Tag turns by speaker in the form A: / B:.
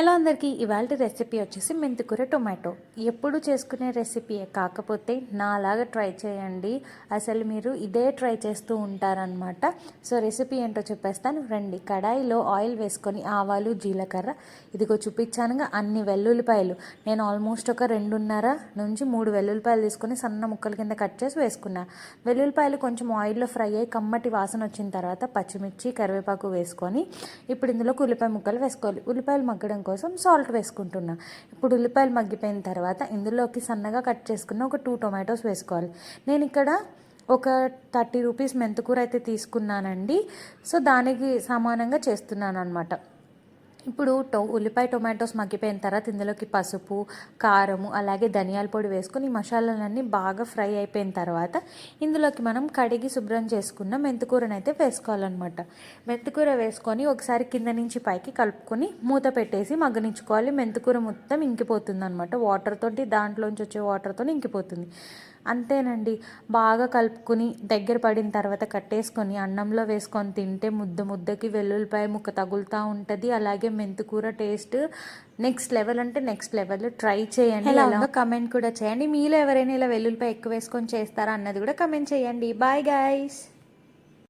A: Hello అందరికీ ఇవాళ recipe వచ్చేసి మెంతికూర టొమాటో. ఎప్పుడు చేసుకునే రెసిపీయే కాకపోతే నాలాగా ట్రై చేయండి. అసలు మీరు ఇదే ట్రై చేస్తూ ఉంటారనమాట సో రెసిపీ ఏంటో చెప్పేస్తాను. రండి కడాయిలో ఆయిల్ వేసుకొని ఆవాలు జీలకర్ర. ఇదిగో చూపించానుగా అన్ని వెల్లుల్లిపాయలు. నేను ఆల్మోస్ట్ ఒక రెండున్నర నుంచి మూడు వెల్లుల్లిపాయలు తీసుకొని సన్న ముక్కల కింద కట్ చేసి వేసుకున్నా. వెల్లుల్లిపాయలు కొంచెం ఆయిల్లో ఫ్రై అయ్యి కమ్మటి వాసన వచ్చిన తర్వాత పచ్చిమిర్చి కరివేపాకు వేసుకొని ఇప్పుడు ఇందులోకి ఉల్లిపాయ ముక్కలు వేసుకోవాలి. ఉల్లిపాయలు మగ్గడం కోసం సాల్ట్ వేసుకుంటున్నా. ఇప్పుడు ఉల్లిపాయలు మగ్గిపోయిన తర్వాత ఇందులోకి సన్నగా కట్ చేసుకున్న ఒక టూ టొమాటోస్ వేసుకోవాలి. నేను ఇక్కడ ఒక థర్టీ రూపీస్ మెంతుకూర అయితే తీసుకున్నానండి. సో దానికి సమానంగా చేస్తున్నాను అనమాట ఇప్పుడు టో ఉల్లిపాయ టొమాటోస్ మగ్గిపోయిన తర్వాత ఇందులోకి పసుపు కారము అలాగే ధనియాల పొడి వేసుకొని ఈ మసాలాలన్నీ బాగా ఫ్రై అయిపోయిన తర్వాత ఇందులోకి మనం కడిగి శుభ్రం చేసుకున్న మెంతికూరను అయితే వేసుకోవాలన్నమాట. మెంతికూర వేసుకొని ఒకసారి కింద నుంచి పైకి కలుపుకొని మూత పెట్టేసి మగ్గనించుకోవాలి మెంతికూర మొత్తం ఇంకిపోతుంది అనమాట వాటర్ తోటి దాంట్లోంచి వచ్చే వాటర్తో ఇంకిపోతుంది. అంతేనండి. బాగా కలుపుకొని దగ్గర పడిన తర్వాత కట్టేసుకొని అన్నంలో వేసుకొని తింటే ముద్ద ముద్దకి వెల్లుల్లిపాయ ముక్క తగులుతూ ఉంటుంది. అలాగే మెంతికూర టేస్ట్ నెక్స్ట్ లెవెల్ అంటే నెక్స్ట్ లెవెల్. ట్రై చేయండి. ఉందో కమెంట్ కూడా చేయండి. మీలో ఎవరైనా ఇలా వెల్లుల్లిపాయ ఎక్కువ వేసుకొని చేస్తారా అన్నది కూడా కమెంట్ చేయండి. Bye guys.